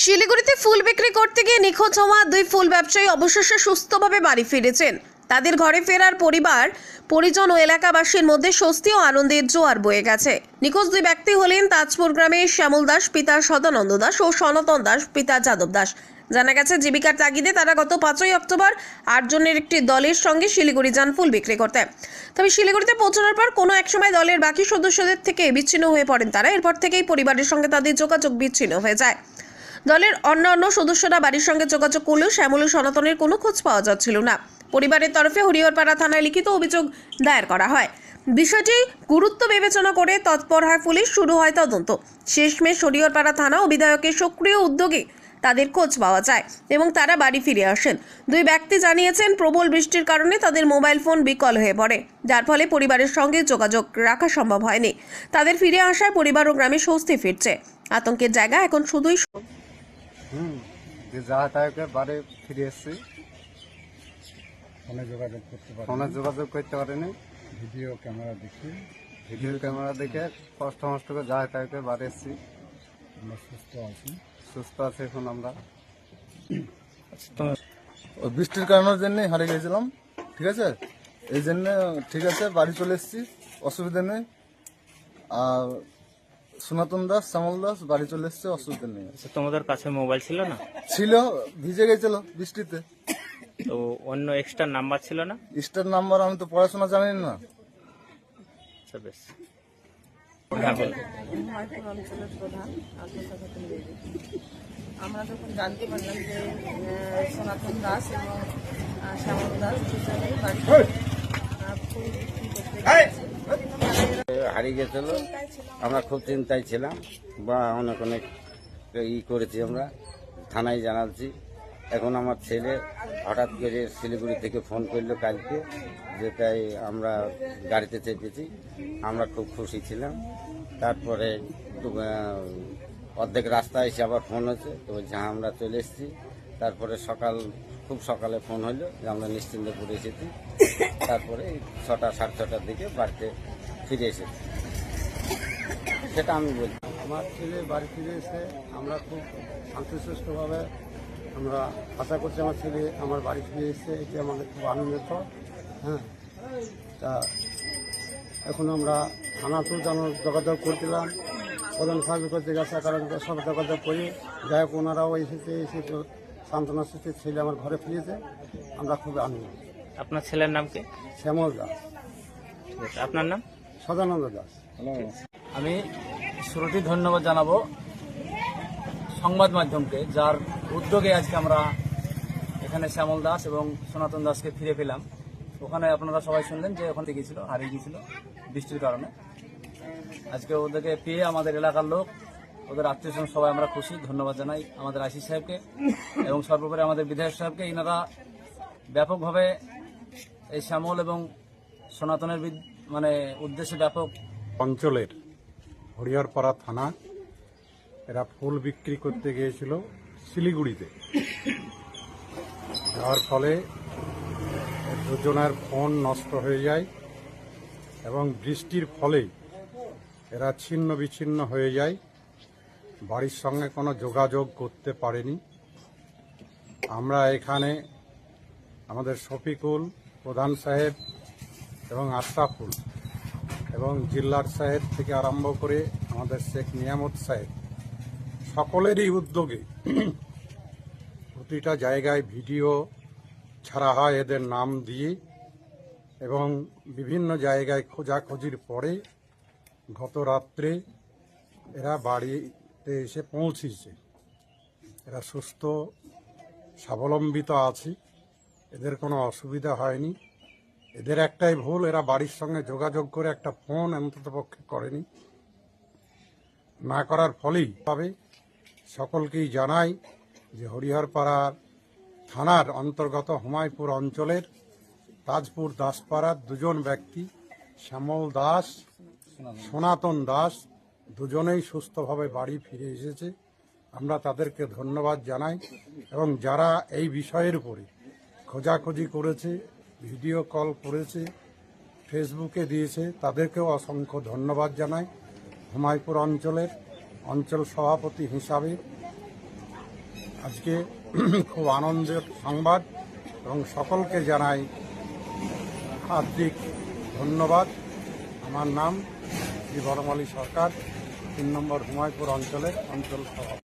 শিলিগুড়িতে ফুল বিক্রি করতে গিয়ে নিখোঁজ হওয়া দুই ফুল ব্যবসায়ী অবশেষে সুস্থভাবে বাড়ি ফিরেছেন। তাদের ঘরে ফেরার পরিবার, পরিজন ও এলাকাবাসীর মধ্যে স্বস্তি ও আনন্দের জোয়ার বয়ে গেছে। নিখোঁজ দুই ব্যক্তি হলেন তাজপুর গ্রামের শ্যামল দাস, পিতা সদানন্দ দাস ও সনাতন দাস, পিতা যাদব দাস। জানা গেছে, জীবিকার তাগিদে তারা গত পাঁচই অক্টোবর আটজনের একটি দলের সঙ্গে শিলিগুড়ি যান ফুল বিক্রি করতে। তবে শিলিগুড়িতে পৌঁছানোর পর কোনো একসময় দলের বাকি সদস্যদের থেকে বিচ্ছিন্ন হয়ে পড়েন তারা। এরপর থেকেই পরিবারের সঙ্গে তাদের যোগাযোগ বিচ্ছিন্ন হয়ে যায়। দলের অন্যান্য সদস্যরা বাড়ির সঙ্গে যোগাযোগ করলেও শ্যামল সনাতনের কোনো খোঁজ পাওয়া যাচ্ছিল না। পরিবারের তরফে হরিহরপাড়া থানায় লিখিত অভিযোগ দায়ের করা হয়। বিষয়টি গুরুত্ব বিবেচনা করে তৎপর হয় পুলিশ, শুরু হয় তদন্ত। শেষমেশ হরিহরপাড়া থানা ও বিধায়কের সক্রিয় উদ্যোগে তাদের খোঁজ পাওয়া যায় এবং তারা বাড়ি ফিরে আসেন। দুই ব্যক্তি জানিয়েছেন, প্রবল বৃষ্টির কারণে তাদের মোবাইল ফোন বিকল হয়ে পড়ে, যার ফলে পরিবারের সঙ্গে যোগাযোগ রাখা সম্ভব হয়নি। তাদের ফিরে আসায় পরিবার ও গ্রামে স্বস্তি ফিরছে। আতঙ্কের জায়গা এখন শুধুই হুম যে যাতায়াতের বাড়ি ফিরে এসেছি। ফোনে যোগাযোগ করতে পারি ফোনে যোগাযোগ করতে পারিনি। ভিডিও ক্যামেরা দেখি। ভিডিও ক্যামেরা দেখে কষ্ট মষ্ট করে যাতায়াতের বাড়ি এসেছি। আমরা সুস্থ আছি। সুস্থ আছি এখন আমরা। ওই বৃষ্টির কারণের জন্য হারিয়ে গেছিলাম ঠিক আছে? এই জন্য ঠিক আছে বাড়ি চলে এসেছি অসুবিধা নেই। আর সনাতন দাস শ্যামল দাস বাড়ি চলে এসছে অসুবিধা নেই। আচ্ছা, তোমাদের কাছে মোবাইল ছিল না? ছিল ভিজে গেছিল বৃষ্টিতে। তো অন্য এক্সট্রা নাম্বার ছিল না? স্টার নাম্বার আমি তো পড়াশোনা জানি না। আচ্ছা বেশ। হ্যাঁ বলো ময়পুর অঞ্চলের প্রধান আত্মসচেতন দেবী আমরা যখন জানতে পারলাম যে আহ, সনাতন দাস এবং আহ, শ্যামল দাস দুজনেই বাড়িতে আহ, ফুল বিক্রি করতে গিয়েছে। হারিয়ে গেছিল। আমরা খুব চিন্তায় ছিলাম বা অনেক অনেক ই করেছি আমরা, থানায় জানাচ্ছি। এখন আমার ছেলে হঠাৎ করে শিলিগুড়ি থেকে ফোন করল কালকে যে তাই আমরা গাড়িতে চেপেছি। আমরা খুব খুশি ছিলাম। তারপরে অর্ধেক রাস্তায় এসে আবার ফোন হয়েছে। তো বলছে হ্যাঁ আমরা চলে এসেছি। তারপরে সকাল, খুব সকালে ফোন হলো যে আমরা নিশ্চিন্তপুরে এসেছি। তারপরে ছটা, সাড়ে ছটার দিকে বাড়িতে ফিরে এসেছে সেটা আমি বলছি আমার ছেলে বাড়ি ফিরে এসে আমরা খুব শান্তিসুষ্ঠুভাবে আমরা আশা করছি আমার ছেলে আমার বাড়ি ফিরে এসে এটি আমাদের খুব আনন্দিত হ্যাঁ। তা এখন আমরা থানাতেও যেন যোগাযোগ করছিলাম প্রধান সাহেবের জিজ্ঞাসা করার সব যোগাযোগ করি। যাই হোক ওনারাও এসেছে এসে তো সান্ত্বনা সৃষ্টি ছেলে আমার ঘরে ফিরেছে। আমরা খুব আনন্দ আপনার ছেলের নাম কি? শ্যামল দাস। আপনার নাম? সদানন্দ দাস। আমি শুরুটি ধন্যবাদ জানাব সংবাদ মাধ্যমকে যার উদ্যোগে আজকে আমরা এখানে শ্যামল দাস এবং সনাতন দাসকে ফিরে পেলাম। ওখানে আপনারা সবাই শুনলেন যে ওখান থেকে গেছিল হারিয়ে গিয়েছিল বৃষ্টির কারণে। আজকে ওদেরকে পেয়ে আমাদের এলাকার লোক ওদের আত্মীয় স্বজন সবাই আমরা খুশি ধন্যবাদ জানাই আমাদের আশিস সাহেবকে এবং সর্বোপরি আমাদের বিধায়ক সাহেবকে। এনারা ব্যাপকভাবে এই শ্যামল এবং সনাতনের মানে উদ্দেশ্য ব্যাপক। অঞ্চলের হরিহরপাড়া থানা, এরা ফুল বিক্রি করতে গিয়েছিল শিলিগুড়িতে। যার ফলে দুজনের ফোন নষ্ট হয়ে যায় এবং বৃষ্টির ফলে এরা ছিন্ন বিচ্ছিন্ন হয়ে যায়। বাড়ির সঙ্গে কোনো যোগাযোগ করতে পারেনি। আমরা এখানে আমাদের শফিকুল প্রধান সাহেব এবং আশরাফুল এবং জিল্লার সাহেব থেকে আরম্ভ করে আমাদের শেখ নিয়ামত সাহেব, সকলেরই উদ্যোগে প্রতিটা জায়গায় ভিডিও ছাড়া হয় এদের নাম দিয়ে এবং বিভিন্ন জায়গায় খোঁজাখুঁজির পরে গত রাত্রে এরা বাড়িতে এসে পৌঁছেছে। এরা সুস্থ, স্বাবলম্বিত আছে। এদের কোনো অসুবিধা হয়নি। এদের একটাই ভুল, এরা বাড়ির সঙ্গে যোগাযোগ করে একটা ফোন অন্তত পক্ষে করেনি। না করার ফলেই পাবে সকলকেই জানাই যে হরিহরপাড়ার থানার অন্তর্গত হুমায়পুর অঞ্চলের তাজপুর দাসপাড়ার দুজন ব্যক্তি, শ্যামল দাস, সনাতন দাস, দুজনেই সুস্থভাবে বাড়ি ফিরে এসেছে। আমরা তাদেরকে ধন্যবাদ জানাই এবং যারা এই বিষয়ের উপরে খোঁজাখুঁজি করেছে ভিডিও কল করেছে ফেসবুকে দিয়েছে। তাদেরকেও অসংখ্য ধন্যবাদ জানাই। হুমায়পুর অঞ্চলের অঞ্চল সভাপতি হিসাবে আজকে খুব আনন্দের সংবাদ এবং সকলকে জানাই হার্দিক ধন্যবাদ। আমার নাম শ্রী বড়মালী সরকার, তিন নম্বর হুমায়পুর অঞ্চলের অঞ্চল সভাপতি।